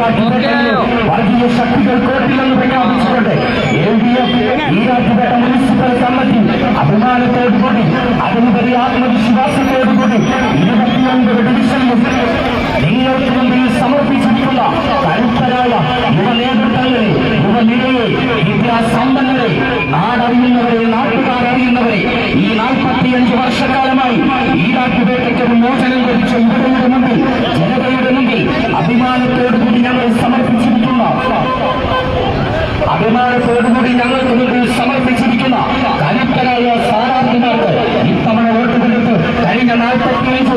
വർഗീയ ശക്തികൾ കോട്ടില്ലെന്ന് പ്രഖ്യാപിച്ചുകൊണ്ട് L D F Erattupetta municipal committee അഭിമാനത്തോടുകൂടി അതിനുപരി ആത്മവിശ്വാസത്തോടുകൂടി ഇരുപത്തിയൊൻപത് ഡിവിഷനിലും നിങ്ങൾക്ക് മുമ്പിൽ സമർപ്പിച്ചിട്ടുള്ള കരുത്തരായ യുവ നേതൃത്വങ്ങളെ യുവനിരയെ വിദ്യാസമ്പന്നരെ നാടറിയുന്നവരെ നാട്ടുകാരറിയുന്നവരെ ഈ നാൽപ്പത്തിയഞ്ച് വർഷക്കാലമായി ഈരാട്ടുപേട്ടയ്ക്ക് ഒരു മോചനം ലഭിച്ച യുവതയുടെ മുമ്പിൽ ജനതയുടെ മുമ്പിൽ അഭിമാനത്തോടുകൂടി അഭിമാനത്തോടുകൂടി ഞങ്ങൾക്ക് മുമ്പിൽ സമർപ്പിച്ചിരിക്കുന്ന കരുത്തരായ സ്ഥാനാർത്ഥിമാർക്ക് ഇത്തവണ വോട്ടെടുപ്പ് കഴിഞ്ഞ നാൽപ്പത്തിയഞ്ച്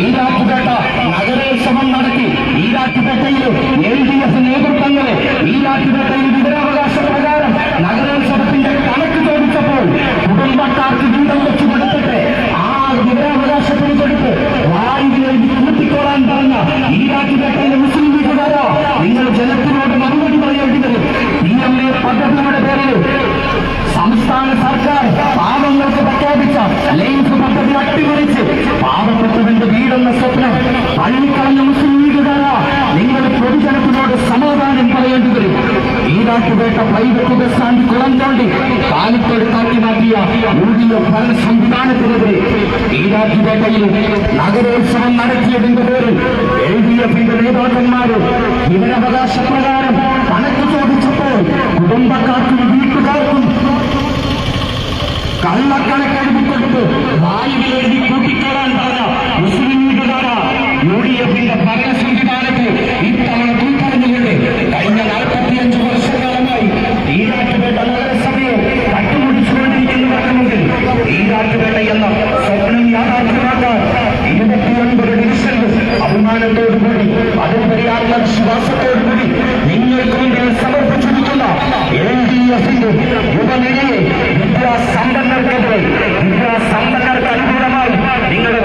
ഈരാറ്റുപേട്ട നഗരോത്സവം നടത്തി ഈരാറ്റുപേട്ടയിൽ എൽ ഡി എഫ് നേതൃത്വങ്ങളെ ഈരാറ്റുപേട്ടയിൽ വിവരാവകാശ പ്രകാരം നഗരോത്സവത്തിന്റെ കണക്ക് ചോദിച്ചപ്പോൾ കുടുംബക്കാർക്ക് വീതം വെച്ചു കൊടുത്തിട്ട് ആ വിവരാവകാശത്തിന് കൊടുത്ത് എഴുതി കൂട്ടിക്കോളാൻ പറഞ്ഞ ഈരാറ്റുപേട്ടയിലെ മുസ്ലിം സർക്കാർ പാവങ്ങൾക്ക് പ്രഖ്യാപിച്ച ലൈംഗ് പദ്ധതി അട്ടിമറിച്ച് പാവപ്പെട്ടവന്റെ വീടെന്ന സ്വപ്നം പള്ളിക്കളഞ്ഞ മുസ്ലിം ലീഗുകാര നിങ്ങൾ പൊതുജനത്തിനോട് സമാധാനം പറയേണ്ടി വരും. ഈരാട്ടുപേട്ട പ്രൈവറ്റ് ബസ് സ്റ്റാൻഡ് കുളം തോണ്ടി കാലത്തോട് കാട്ടി മാറ്റിയ യു ഡി എഫ് ഭരണ സംവിധാനത്തിനെതിരെ ഈരാട്ടുപേട്ടയിൽ നഗരോത്സവം നടത്തിയതിന്റെ പേരിൽ എൽ ഡി എഫിന്റെ നേതാക്കന്മാര് വിവരാവകാശ പ്രകാരം കണക്ക് ചോദിച്ചപ്പോൾ കുടുംബക്കാർക്ക് കള്ളക്കണക്കെഴുതി കൊടുത്ത് വായുവിൽ എഴുതി കൂട്ടിക്കോടാൻ പറഞ്ഞ മുസ്ലിം ലീഗുകാരാ യു ഡി എഫിന്റെ ഭരണ സംവിധാനത്തെ ഇത്തവണ ഉൾക്കടഞ്ഞുകൊണ്ട് കഴിഞ്ഞ നാൽപ്പത്തിയഞ്ച് വർഷക്കാലമായി ഈരാറ്റുപേട്ട നഗരസഭയെ മുമ്പിൽ ഈരാറ്റുപേട്ട എന്ന സ്വപ്നം യാഥാർത്ഥ്യമാക്കാൻ ഇരുപത്തിയൊൻപത് ഡിവിഷനിൽ അഭിമാനത്തോടുകൂടി അതുപരി വിശ്വാസത്തോടുകൂടി നിങ്ങൾക്ക് മുമ്പിൽ സമർപ്പിച്ചിരിക്കുന്ന എൽ ഡി എഫിന്റെ യുവനിരയെ അനുകൂലമായി നിങ്ങളുടെ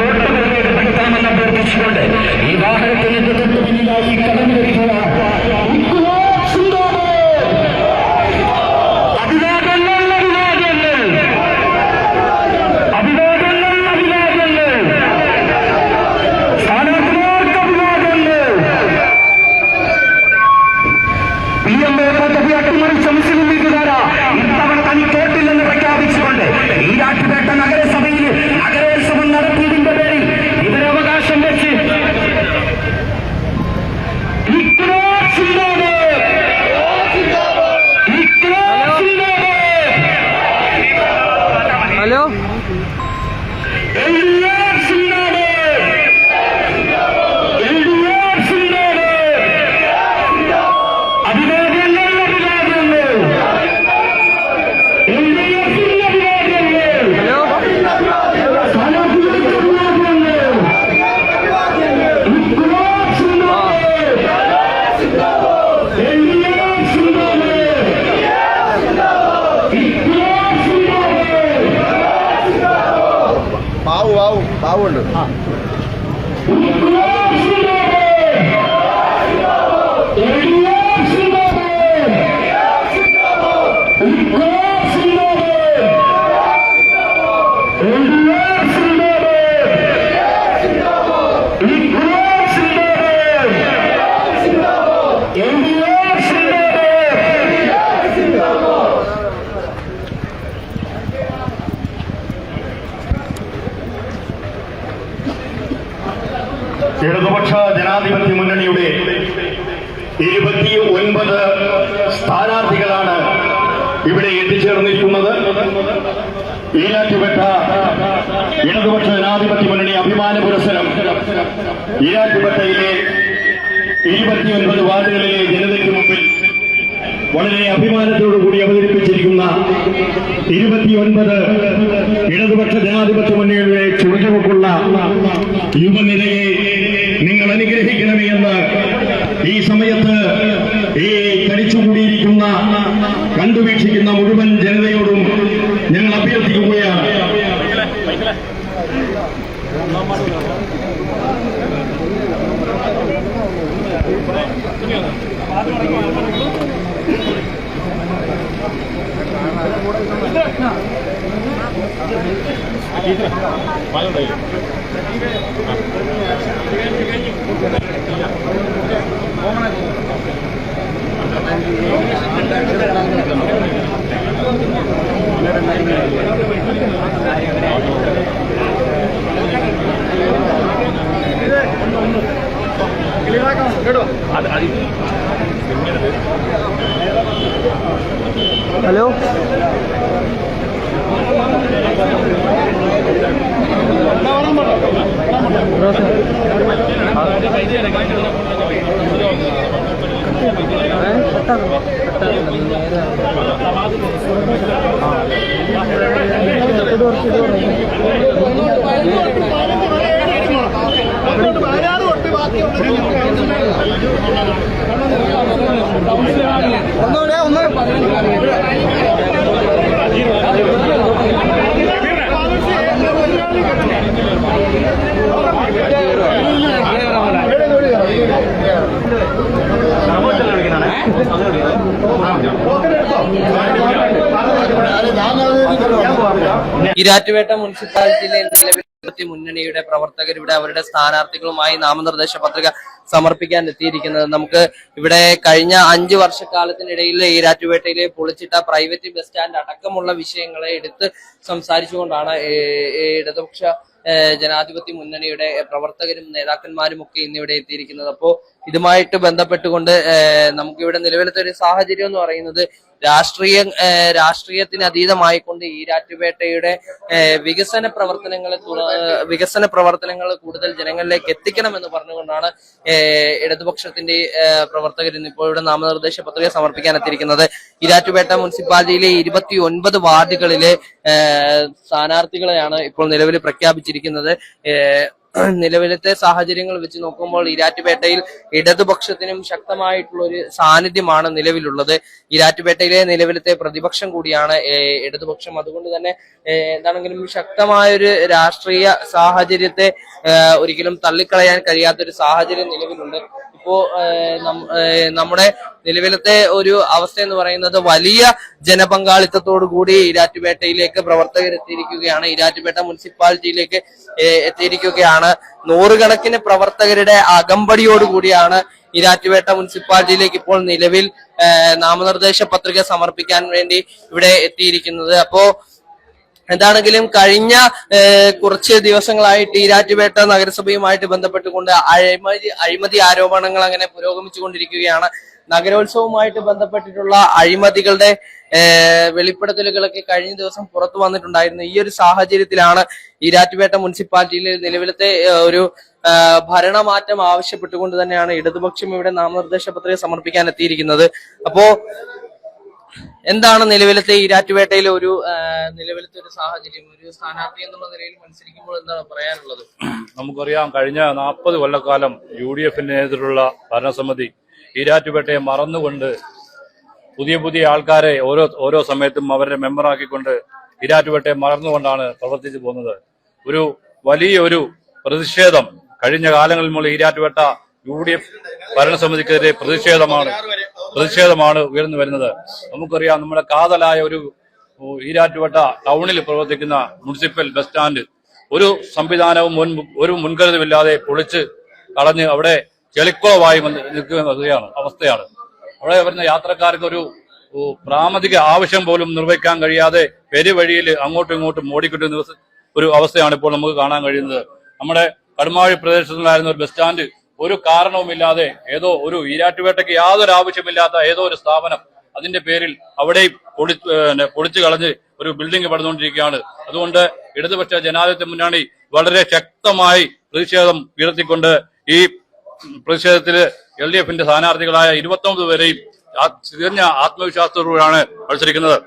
ബാബുണ്ട് ഇൻക്ലാബ് ഇടതുപക്ഷ ജനാധിപത്യ മുന്നണിയുടെ ഇരുപത്തി ഒൻപത് സ്ഥാനാർത്ഥികളാണ് ഇവിടെ എത്തിച്ചേർന്നിരിക്കുന്നത്. ഈരാറ്റുപേട്ട ഇടതുപക്ഷ ജനാധിപത്യ മുന്നണി അഭിമാന പുരസ്സരം ഈരാറ്റുപേട്ടയിലെ ഇരുപത്തിയൊൻപത് വാർഡുകളിലെ ജനതയ്ക്ക് മുമ്പിൽ വളരെ അഭിമാനത്തോടുകൂടി അവതരിപ്പിച്ചിരിക്കുന്ന ഇരുപത്തിയൊൻപത് ഇടതുപക്ഷ ജനാധിപത്യ മുന്നണിയുടെ ചുവടുവെപ്പുള്ള യുവനിരയെ അനുഗ്രഹിക്കണമേ എന്ന് ഈ സമയത്ത് ഈ തടിച്ചുകൂടിയിരിക്കുന്ന കണ്ടുവീക്ഷിക്കുന്ന മുഴുവൻ ജനതയോടും ഞങ്ങൾ അഭ്യർത്ഥിക്കുകയാണ് പാലുണ്ടായില്ലേ ഹലോ ഒന്നുകൂടെ ഈരാറ്റുപേട്ട മുനിസിപ്പാലിറ്റിയിലെ നിലവിലെ മുന്നണിയുടെ പ്രവർത്തകർ ഇവിടെ അവരുടെ സ്ഥാനാർത്ഥികളുമായി നാമനിർദ്ദേശ പത്രിക സമർപ്പിക്കാൻ എത്തിയിരിക്കുന്നത്. നമുക്ക് ഇവിടെ കഴിഞ്ഞ അഞ്ചു വർഷക്കാലത്തിനിടയിൽ ഈരാറ്റുപേട്ടയിലെ പൊളിച്ചിട്ട പ്രൈവറ്റ് ബസ് സ്റ്റാൻഡ് അടക്കമുള്ള വിഷയങ്ങളെ എടുത്ത് സംസാരിച്ചുകൊണ്ടാണ് ഇടതുപക്ഷ ജനാധിപത്യ മുന്നണിയുടെ പ്രവർത്തകരും നേതാക്കന്മാരും ഒക്കെ ഇന്നിവിടെ എത്തിയിരിക്കുന്നത്. അപ്പോ ഇതുമായിട്ട് ബന്ധപ്പെട്ടുകൊണ്ട് നമുക്കിവിടെ നിലവിലത്തെ ഒരു സാഹചര്യം എന്ന് പറയുന്നത് രാഷ്ട്രീയ രാഷ്ട്രീയത്തിന് അതീതമായിക്കൊണ്ട് രാറ്റുപേട്ടയുടെ വികസന പ്രവർത്തനങ്ങളെ വികസന പ്രവർത്തനങ്ങൾ കൂടുതൽ ജനങ്ങളിലേക്ക് എത്തിക്കണമെന്ന് പറഞ്ഞുകൊണ്ടാണ് ഇടതുപക്ഷത്തിന്റെ പ്രവർത്തകർ ഇപ്പോൾ ഇവിടെ നാമനിർദ്ദേശ പത്രിക സമർപ്പിക്കാൻ എത്തിയിരിക്കുന്നത്. ഈരാറ്റുപേട്ട മുനിസിപ്പാലിറ്റിയിലെ ഇരുപത്തി ഒൻപത് വാർഡുകളിലെ സ്ഥാനാർത്ഥികളെയാണ് ഇപ്പോൾ നിലവിൽ പ്രഖ്യാപിച്ചിരിക്കുന്നത്. നിലവിലത്തെ സാഹചര്യങ്ങൾ വെച്ച് നോക്കുമ്പോൾ ഇരാറ്റുപേട്ടയിൽ ഇടതുപക്ഷത്തിനും ശക്തമായിട്ടുള്ള ഒരു സാന്നിധ്യമാണ് നിലവിലുള്ളത്. ഇരാറ്റുപേട്ടയിലെ നിലവിലത്തെ പ്രതിപക്ഷം കൂടിയാണ് ഇടതുപക്ഷം. അതുകൊണ്ട് തന്നെ എന്താണെങ്കിലും ശക്തമായൊരു രാഷ്ട്രീയ സാഹചര്യത്തെ ഒരിക്കലും തള്ളിക്കളയാൻ കഴിയാത്ത ഒരു സാഹചര്യം നിലവിലുണ്ട്. ഇപ്പോ നമ്മുടെ നിലവിലത്തെ ഒരു അവസ്ഥ എന്ന് പറയുന്നത് വലിയ ജനപങ്കാളിത്തത്തോടു കൂടി ഈരാറ്റുപേട്ടയിലേക്ക് പ്രവർത്തകർ എത്തിയിരിക്കുകയാണ് ഈരാറ്റുപേട്ട മുനിസിപ്പാലിറ്റിയിലേക്ക് എത്തിയിരിക്കുകയാണ്. നൂറുകണക്കിന് പ്രവർത്തകരുടെ അകമ്പടിയോടുകൂടിയാണ് ഈരാറ്റുപേട്ട മുനിസിപ്പാലിറ്റിയിലേക്ക് ഇപ്പോൾ നിലവിൽ നാമനിർദ്ദേശ പത്രിക സമർപ്പിക്കാൻ വേണ്ടി ഇവിടെ എത്തിയിരിക്കുന്നത്. അപ്പോ എന്താണെങ്കിലും കഴിഞ്ഞ കുറച്ച് ദിവസങ്ങളായിട്ട് ഈരാറ്റുപേട്ട നഗരസഭയുമായിട്ട് ബന്ധപ്പെട്ടുകൊണ്ട് അഴിമതി അഴിമതി ആരോപണങ്ങൾ അങ്ങനെ പുരോഗമിച്ചുകൊണ്ടിരിക്കുകയാണ്. നഗരോത്സവവുമായിട്ട് ബന്ധപ്പെട്ടിട്ടുള്ള അഴിമതികളുടെ വെളിപ്പെടുത്തലുകളൊക്കെ കഴിഞ്ഞ ദിവസം പുറത്തു വന്നിട്ടുണ്ടായിരുന്നു. ഈ ഒരു സാഹചര്യത്തിലാണ് ഈരാറ്റുപേട്ട മുനിസിപ്പാലിറ്റിയിലെ നിലവിലത്തെ ഒരു ഭരണമാറ്റം ആവശ്യപ്പെട്ടുകൊണ്ട് തന്നെയാണ് ഇടതുപക്ഷം ഇവിടെ നാമനിർദ്ദേശ പത്രിക സമർപ്പിക്കാൻ എത്തിയിരിക്കുന്നത്. അപ്പോ എന്താണ് നിലവിലത്തെ ഈരാറ്റുപേട്ടയിലെ ഒരു നിലവിലത്തെ ഒരു സാഹചര്യം ഒരു സ്ഥാനാർത്ഥി എന്നുള്ള നിലയിൽ മത്സരിക്കുമ്പോൾ എന്താണ് പറയാനുള്ളത്? നമുക്കറിയാം കഴിഞ്ഞ നാൽപ്പത് കൊല്ലക്കാലം യു ഡി എഫിനെതിരുള്ള ഭരണസമിതി ഈരാറ്റുപേട്ടയെ മറന്നുകൊണ്ട് പുതിയ പുതിയ ആൾക്കാരെ ഓരോ ഓരോ സമയത്തും അവരുടെ മെമ്പറാക്കിക്കൊണ്ട് ഈരാറ്റുപേട്ടയെ മറന്നുകൊണ്ടാണ് പ്രവർത്തിച്ചു പോകുന്നത്. ഒരു വലിയൊരു പ്രതിഷേധം കഴിഞ്ഞ കാലങ്ങളിൽ മുതൽ ഈരാറ്റുപേട്ട യു ഡി എഫ് ഭരണസമിതിക്കെതിരെ പ്രതിഷേധമാണ് പ്രതിഷേധമാണ് ഉയർന്നു വരുന്നത്. നമുക്കറിയാം നമ്മുടെ കാതലായ ഒരു ഈരാറ്റുപേട്ട ടൗണിൽ പ്രവർത്തിക്കുന്ന മുനിസിപ്പൽ ബസ് സ്റ്റാൻഡ് ഒരു സംവിധാനവും മുൻ ഒരു മുൻകരുതലുമില്ലാതെ പൊളിച്ച് കളഞ്ഞ് അവിടെ ചെളിക്കുളമായി നിൽക്കുകയാണ് അവസ്ഥയാണ് അവിടെ വരുന്ന യാത്രക്കാർക്ക് ഒരു പ്രാമതിക ആവശ്യം പോലും നിർവഹിക്കാൻ കഴിയാതെ പെരുവഴിയിൽ അങ്ങോട്ടും ഇങ്ങോട്ടും ഓടിക്കിട്ടുന്ന ഒരു അവസ്ഥയാണ് ഇപ്പോൾ നമുക്ക് കാണാൻ കഴിയുന്നത്. നമ്മുടെ കടുമാഴി പ്രദേശത്തുണ്ടായിരുന്ന ഒരു ബസ് സ്റ്റാൻഡ് ഒരു കാരണവുമില്ലാതെ ഏതോ ഒരു ഈരാറ്റുപേട്ടയ്ക്ക് യാതൊരു ആവശ്യമില്ലാത്ത ഏതോ ഒരു സ്ഥാപനം അതിന്റെ പേരിൽ അവിടെയും ഏഹ് പൊളിച്ചു കളഞ്ഞ് ഒരു ബിൽഡിംഗ് പണിതുകൊണ്ടിരിക്കുകയാണ്. അതുകൊണ്ട് ഇടതുപക്ഷ ജനാധിപത്യ മുന്നണി വളരെ ശക്തമായി പ്രതിഷേധം ഉയർത്തിക്കൊണ്ട് ഈ പ്രതിഷേധത്തിൽ എൽ ഡി എഫിന്റെ സ്ഥാനാർത്ഥികളായ ഇരുപത്തൊമ്പത് പേരെയും തികഞ്ഞ ആത്മവിശ്വാസത്തോടുകൂടിയാണ് മത്സരിക്കുന്നത്.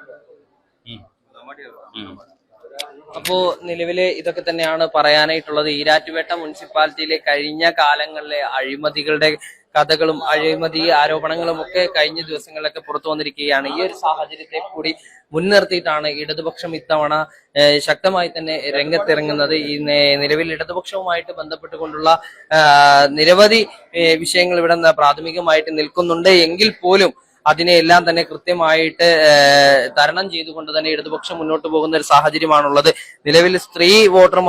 അപ്പോ നിലവിൽ ഇതൊക്കെ തന്നെയാണ് പറയാനായിട്ടുള്ളത്. ഈരാറ്റുപേട്ട മുനിസിപ്പാലിറ്റിയിലെ കഴിഞ്ഞ കാലങ്ങളിലെ അഴിമതികളുടെ കഥകളും അഴിമതി ആരോപണങ്ങളും ഒക്കെ കഴിഞ്ഞ ദിവസങ്ങളിലൊക്കെ പുറത്തു വന്നിരിക്കുകയാണ്. ഈ ഒരു സാഹചര്യത്തെ കൂടി മുൻനിർത്തിയിട്ടാണ് ഇടതുപക്ഷം ഇത്തവണ ശക്തമായി തന്നെ രംഗത്തിറങ്ങുന്നത്. ഈ നിലവിൽ ഇടതുപക്ഷവുമായിട്ട് ബന്ധപ്പെട്ടുകൊണ്ടുള്ള നിരവധി വിഷയങ്ങൾ ഇവിടെ പ്രാഥമികമായിട്ട് നിൽക്കുന്നുണ്ട്. എങ്കിൽ പോലും അതിനെയെല്ലാം തന്നെ കൃത്യമായിട്ട് തരണം ചെയ്തുകൊണ്ട് തന്നെ ഇടതുപക്ഷം മുന്നോട്ട് പോകുന്ന ഒരു സാഹചര്യമാണുള്ളത്. നിലവിൽ സ്ത്രീ വോട്ടർ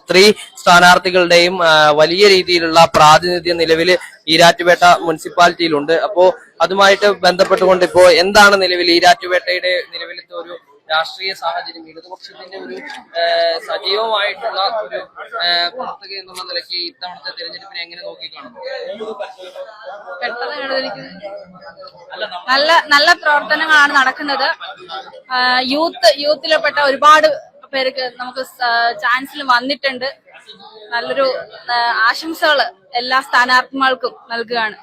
സ്ത്രീ സ്ഥാനാർത്ഥികളുടെയും വലിയ രീതിയിലുള്ള പ്രാതിനിധ്യം നിലവിൽ ഈരാറ്റുപേട്ട മുനിസിപ്പാലിറ്റിയിലുണ്ട്. അപ്പോ അതുമായിട്ട് ബന്ധപ്പെട്ടുകൊണ്ട് ഇപ്പോ എന്താണ് നിലവിൽ ഈരാറ്റുപേട്ടയുടെ നിലവിലത്തെ ഒരു രാഷ്ട്രീയ സാഹചര്യം ഇടതുപക്ഷത്തിന്റെ ഒരു സജീവമായിട്ടുള്ള ഒരു പ്രവർത്തക എന്നുള്ള നിലയ്ക്ക് ഇത്തവണത്തെ തെരഞ്ഞെടുപ്പിനെ എങ്ങനെ നോക്കിക്കാണുന്നു നല്ല നല്ല പ്രവർത്തനങ്ങളാണ് നടക്കുന്നത്. യൂത്ത് യൂത്തിൽപ്പെട്ട ഒരുപാട് പേർക്ക് നമുക്ക് ചാൻസിൽ വന്നിട്ടുണ്ട്. നല്ലൊരു ആശംസകൾ എല്ലാ സ്ഥാനാർത്ഥികൾക്കും നൽകുകയാണ്.